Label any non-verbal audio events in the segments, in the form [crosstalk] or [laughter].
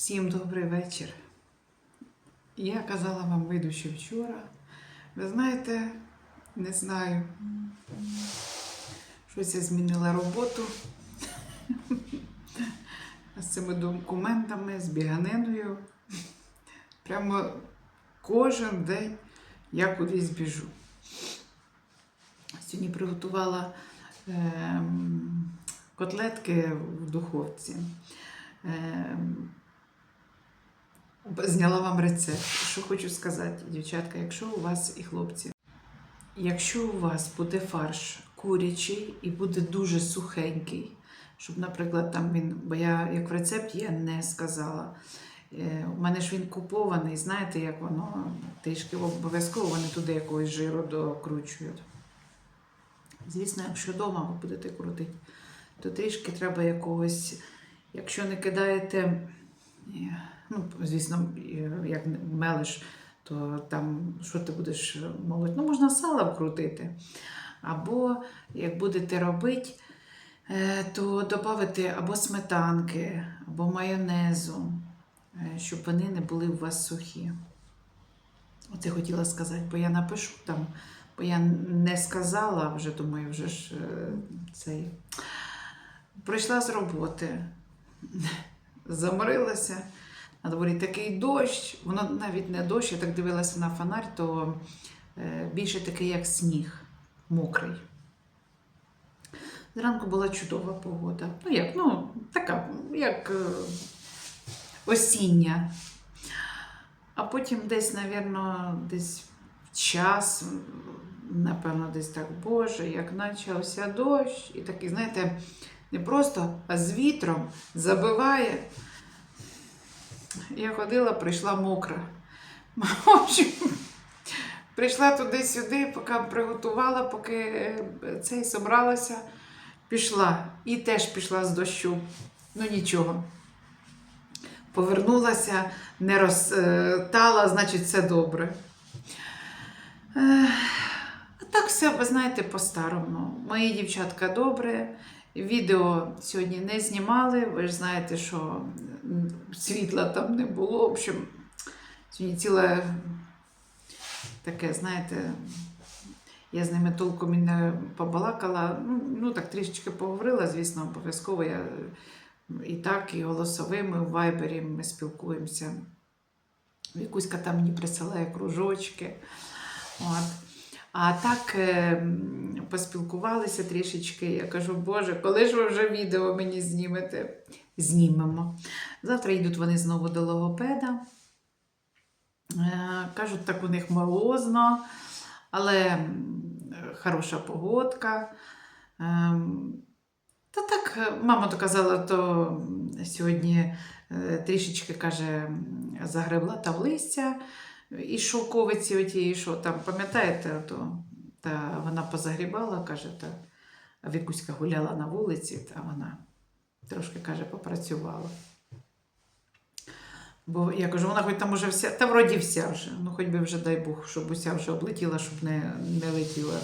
Всім добрий вечір. Я казала вам вийду ще вчора. Ви знаєте, не знаю. Щось я змінила роботу. [laughs] З цими документами, з біганиною. Прямо кожен день я кудись біжу. Сьогодні приготувала ем, котлетки в духовці. Зняла вам рецепт. Що хочу сказати, дівчатка, якщо у вас і хлопці, якщо у вас буде фарш курячий і буде дуже сухенький, щоб, наприклад, там він, бо я як в рецепті я не сказала. Е, У мене ж він купований, знаєте, як воно трішки обов'язково вони туди якогось жиру докручують. Звісно, якщо вдома ви будете крутити, то трішки треба якогось, якщо не кидаєте, е, ну, звісно, як мелиш, то там що ти будеш молоть? Ну, можна сала вкрутити. Або як будете робити, е, то додати або сметанки, або майонезу, е, щоб вони не були у вас сухі. Оце хотіла сказати, бо я напишу там, бо я не сказала, вже думаю, вже ж е, цей. Прийшла з роботи, [laughs] заморилася. На дворі такий дощ, воно навіть не дощ, я так дивилася на фонарь, то е, більше такий, як сніг, мокрий. Зранку була чудова погода. Ну, як, ну, така, як е, осіння. А потім десь, напевно, десь час, напевно, десь так, Боже, як почався дощ, і такий, знаєте, не просто, а з вітром забиває. Я ходила, прийшла мокра. Прийшла туди-сюди, поки приготувала, поки е, цей собралася, пішла. І теж пішла з дощу. Ну нічого. Повернулася, не розтала, значить, все добре. Е, А так все, ви знаєте, по-старому. Мої дівчатка добре. Відео сьогодні не знімали. Ви ж знаєте, що світла там не було. В общем, сьогодні ціле таке, знаєте, я з ними толком і не побалакала. Ну, ну так трішечки поговорила, звісно, обов'язково. Я і так, і голосовими в вайбері ми спілкуємося. Вікуська там мені присилає кружочки. От. А так е, поспілкувалися трішечки. Я кажу, Боже, коли ж ви вже відео мені знімете? Знімемо. Завтра йдуть вони знову до логопеда. Е, Кажуть, так у них морозно, але хороша погодка. Ем, Та так, е, мама то казала, то сьогодні е, трішечки каже, загребла та в листя і шовковиці отієї, що там, пам'ятаєте, то та вона позагрібала, каже, та Вікуська гуляла на вулиці, та вона трошки каже, попрацювала. Бо я кажу, вона хоч там уже вся, та вроді вся вже. Ну, хоч би вже дай Бог, щоб уся вже облетіла, щоб не, не летіла.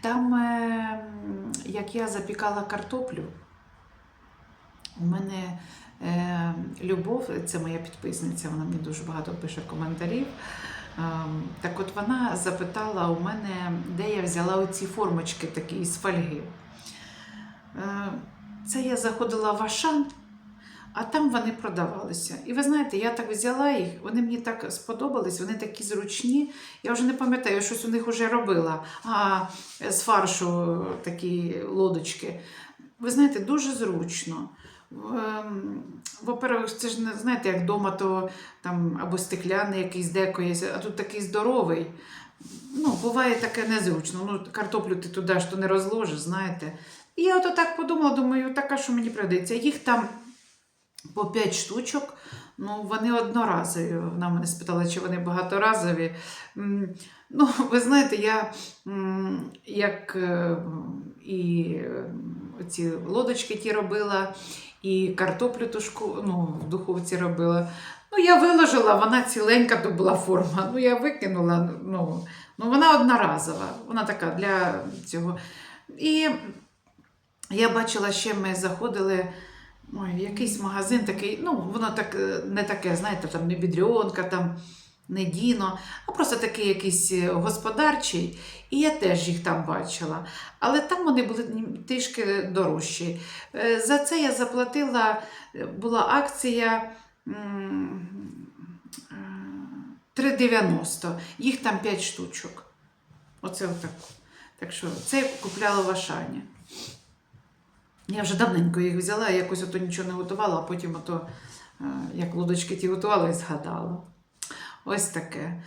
Там, е, як я запікала картоплю, у мене Любов, це моя підписниця, вона мені дуже багато пише коментарів. Ем, Так от вона запитала у мене, де я взяла оці формочки такі з фольги. Е, Це я заходила в Ашан, а там вони продавалися. І ви знаєте, я так взяла їх, вони мені так сподобались, вони такі зручні. Я вже не пам'ятаю, щось у них вже робила. А з фаршу такі лодочки. Ви знаєте, дуже зручно. Ем, Во-первых, це ж знаєте, як вдома, то там або стекляний якийсь деко є, а тут такий здоровий. Ну, буває таке незручно. Ну, картоплю ти туди ж то не розложиш, знаєте. І я ото так подумала, думаю, така, що мені придеться. Їх там по 5 штучок, ну, вони одноразові. Вона мене спитала, чи вони багаторазові. Ну, ви знаєте, я як е, і е, ці лодочки ті робила, і картоплю тушку ну, в духовці робила. Ну, я виложила, вона ціленька то була форма. Ну, я викинула. Ну, ну, вона одноразова, вона така для цього. І я бачила, ще ми заходили Ой, якийсь магазин такий, ну, воно так, е, не таке, знаєте, там не бідріонка, там не Діно, а просто такий якийсь е, господарчий. І я теж їх там бачила. Але там вони були трішки дорожчі. Е, За це я заплатила, е, була акція е, 3,90. Їх там 5 штучок. Оце отак. Так що це я купляла в Ашані. Я вже давненько їх взяла, я якось ото нічого не готувала, а потім ото, як лудочки ті готувала і згадала. Ось таке.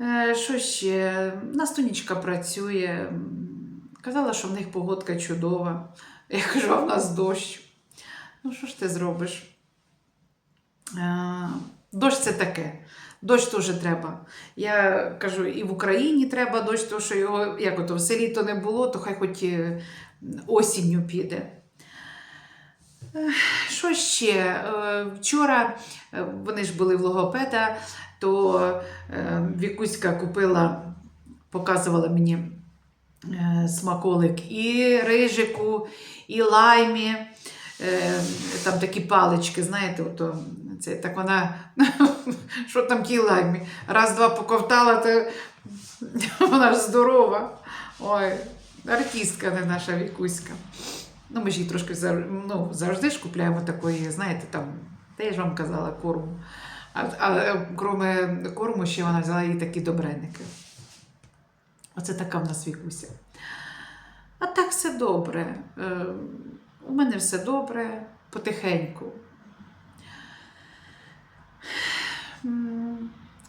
Е, Що ще? Настунічка працює. Казала, що в них погодка чудова. Я кажу, а в нас дощ. Ну, що ж ти зробиш? Е, Дощ це таке. Дощ теж треба. Я кажу, і в Україні треба дощ, тому що його як ото в селі то не було, то хай хоч е, осінню піде. Що ще? Вчора вони ж були в логопеда, то е, Вікуська купила, показувала мені е, смаколик і рижику, і лаймі. Е, Там такі палички, знаєте, ото, це, так вона, [laughs] що там ті лаймі? Раз-два поковтала, то [laughs] вона ж здорова. Ой, артистка не наша Вікуська. Ну, ми ж її трошки ну, завжди ж купляємо такої, знаєте, там, та я ж вам казала, корму. А, а кроме корму, ще вона взяла їй такі добреники. Оце така в нас вікуся. А так все добре. Е, у мене все добре, потихеньку.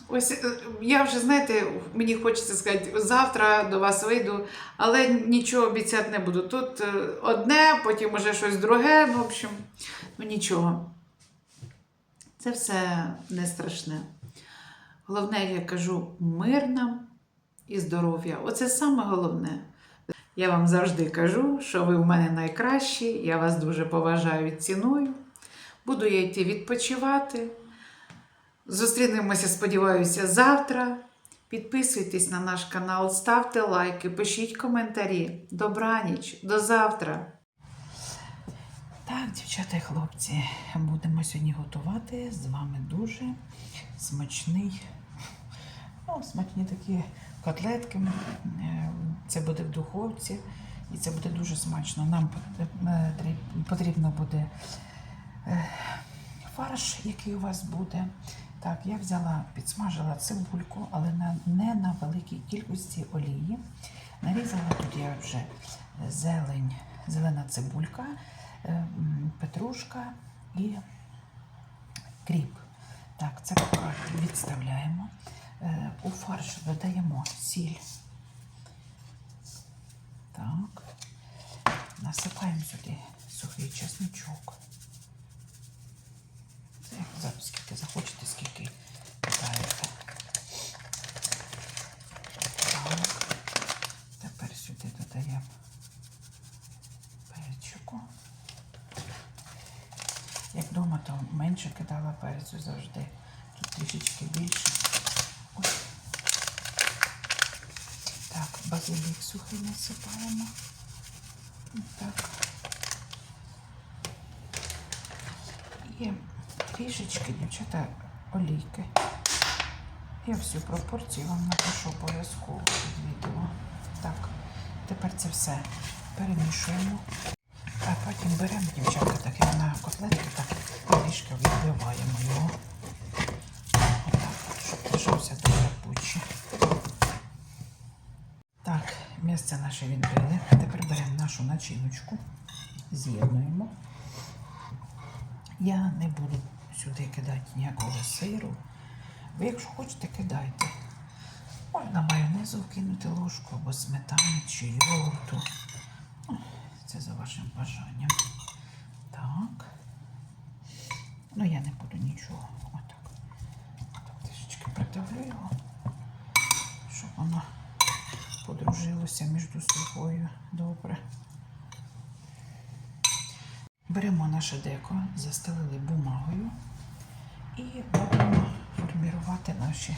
Ось е, я вже, знаєте, мені хочеться сказати, завтра до вас вийду, але нічого обіцяти не буду. Тут е, одне, потім уже щось друге. В общем, ну нічого. Це все не страшне. Головне, я кажу, мир нам і здоров'я. Оце саме головне. Я вам завжди кажу, що ви в мене найкращі, я вас дуже поважаю і ціную. Буду я йти відпочивати. Зустрінемося, сподіваюся, завтра. Підписуйтесь на наш канал, ставте лайки, пишіть коментарі. Добраніч, до завтра. Так, дівчата і хлопці, будемо сьогодні готувати з вами дуже смачний, ну, смачні такі котлетки. Е, Це буде в духовці і це буде дуже смачно. Нам е, потрібно буде е, фарш, який у вас буде. Так, я взяла, підсмажила цибульку, але не на великій кількості олії. Нарізала тут я вже зелень, зелена цибулька, петрушка і кріп. Так, це відставляємо. Е, У фарш додаємо сіль. Так. Насипаємо сюди сухий чесничок. Це зараз скільки захочете, скільки додаєте. Так. Тепер сюди додаємо перчику. Як вдома, то менше кидала перцю завжди. Тут трішечки більше. Ой. Так, базилік сухий насипаємо. Так. І трішечки, дівчата, олійки. Я всю пропорцію вам напишу обов'язково під відео. Так, тепер це все перемішуємо. А потім беремо, дівчата, так як на котлетки, так трішки відбиваємо його. Отак, от, щоб добре пучі. Так, місце наше відбили. Тепер беремо нашу начиночку, з'єднуємо. Я не буду сюди кидати ніякого сиру. Ви, якщо хочете, кидайте. Можна майонезу вкинути ложку або сметани чи йогурту. Це за вашим бажанням. Так. Ну, я не буду нічого. Отак. Трішечки придавлю його, щоб воно подружилося між собою добре. Беремо наше деко, застелили бумагою і будемо формувати наші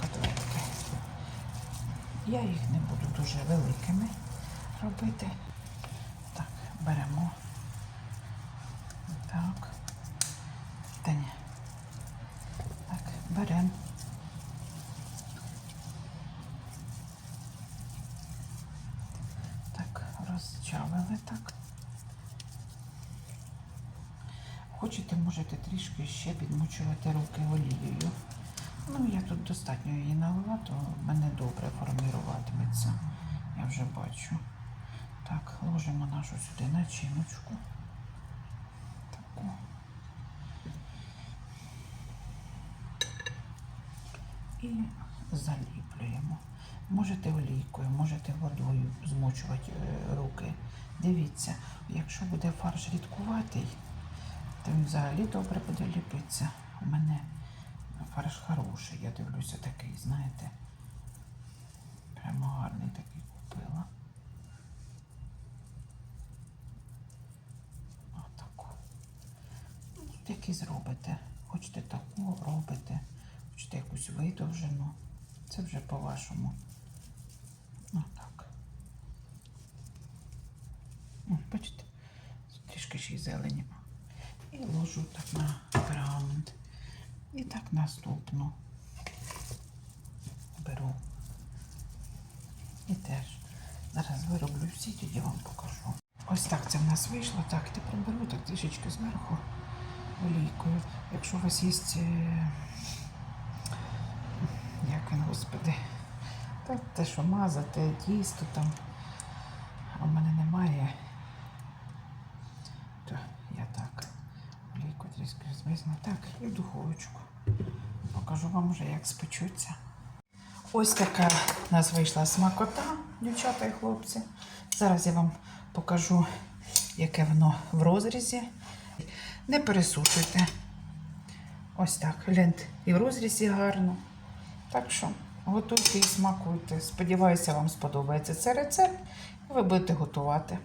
котлетки. Я їх не буду дуже великими робити. Так, беремо Так. Та ні. Так, беремо. Так, розчавили так. Хочете, можете трішки ще підмочувати руки олією. Ну, я тут достатньо її налила, то в мене добре форміруватиметься. Я вже бачу. Так, ложимо нашу сюди начиночку. Таку. І заліплюємо. Можете олійкою, можете водою змочувати е, руки. Дивіться, якщо буде фарш рідкуватий, він взагалі добре буде ліпитися. У мене фарш хороший, я дивлюся такий, знаєте. Прямо гарний такий купила. Отаку. Ну, який зробите. Хочете таку робите, хочете якусь видовжену. Це вже по-вашому. Отак. Бачите, трішки ще й зелені. І ложу так на пергамент. І так наступну беру. І теж зараз вироблю всі, тоді вам покажу. Ось так це в нас вийшло. Так, тепер беру так трішечки зверху олійкою. Якщо у вас є, е, як він, господи, та те, що мазати, тісто там, а в мене немає, то я так олійку трішки звезну. Так, і в духовочку. Покажу вам вже, як спечуться. Ось така у нас вийшла смакота, дівчата і хлопці. Зараз я вам покажу, яке воно в розрізі. Не пересушуйте. Ось так. Гляньте, і в розрізі гарно. Так що готуйте і смакуйте. Сподіваюся, вам сподобається цей рецепт, і ви будете готувати.